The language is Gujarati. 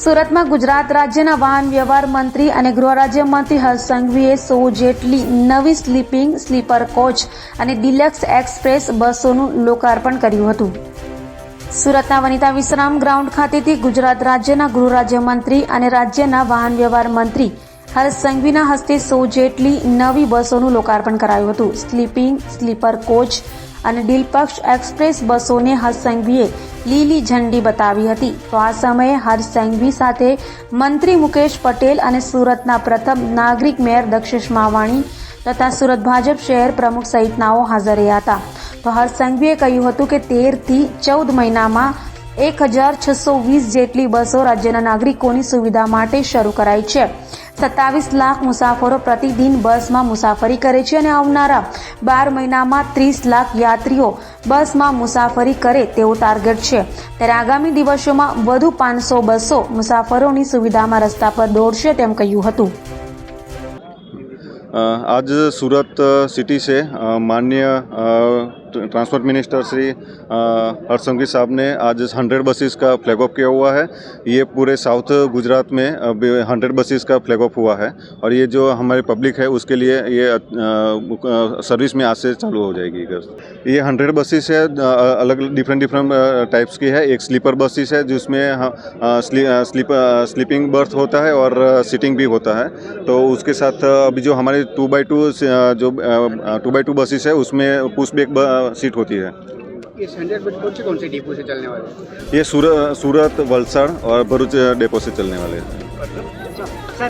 સુરતમાં ગુજરાત રાજ્યના વાહન વ્યવહાર મંત્રી અને ગૃહ રાજ્ય મંત્રી હર્ષ સંઘવીએ સો જેટલી નવી સ્લીપિંગ સ્લીપર કોચ અને ડિલક્સ એક્સપ્રેસ બસોનું લોકાર્પણ કર્યું હતું. સુરતના વનિતા વિશ્રામ ગ્રાઉન્ડ ખાતેથી ગુજરાત રાજ્યના ગૃહ રાજ્યમંત્રી અને રાજ્યના વાહન વ્યવહાર મંત્રી હર્ષ સંઘવીના હસ્તે સો જેટલી નવી બસોનું લોકાર્પણ કરાયું હતું. સ્લીપિંગ, સ્લીપર કોચ અને ડિલપક્ષ એક્સપ્રેસ બસોને હર્ષ સંઘવીએ લીલી ઝંડી બતાવી હતી. તો આ સમયે હર્ષ સંઘવી સાથે મંત્રી મુકેશ પટેલ અને સુરતના પ્રથમ નાગરિક મેયર દક્ષેશ માવાણી તથા સુરત ભાજપ શહેર પ્રમુખ સહિતનાઓ હાજર રહ્યા હતા. તો હર્ષ સંઘવીએ કહ્યું હતું કે તેરથી ચૌદ મહિનામાં એક હજાર છસો વીસ જેટલી બસો રાજ્યના નાગરિકોની સુવિધા માટે શરૂ કરાઈ છે. સત્તાવીસ લાખ મુસાફરો પ્રતિદિન બસમાં મુસાફરી કરે છે અને આવનારા બાર મહિનામાં ત્રીસ લાખ યાત્રીઓ બસમાં મુસાફરી કરે તેવો ટાર્ગેટ છે. ત્યારે આગામી દિવસોમાં વધુ પાંચસો બસો મુસાફરોની સુવિધામાં રસ્તા પર દોડશે તેમ કહ્યું હતું. આજ સુરત સિટી છે. માન્ય ट्रांसपोर्ट मिनिस्टर श्री अ, साहब ने आज हंड्रेड बसेस का फ्लैग ऑफ़ किया हुआ है। ये पूरे साउथ गुजरात में हंड्रेड बसेस का फ्लैग ऑफ़ हुआ है और ये जो हमारी पब्लिक है उसके लिए ये सर्विस में आज से चालू हो जाएगी। ये हंड्रेड बसेस है अलग डिफरेंट डिफरेंट टाइप्स की है। एक स्लीपर बसेस है जिसमें स्ली, स्लीप स्लीपिंग बर्थ होता है और सीटिंग भी होता है। तो उसके साथ अभी जो हमारे टू बाई टू जो टू बाई टू बसेस है उसमें पुश बैक सीट होती है ये हंड्रेड बस कौन से कौन से डिपो से चलने वाले हैं ये सूरत सूरत वलसाड़ और भरूच डेपो से चलने वाले हैं सर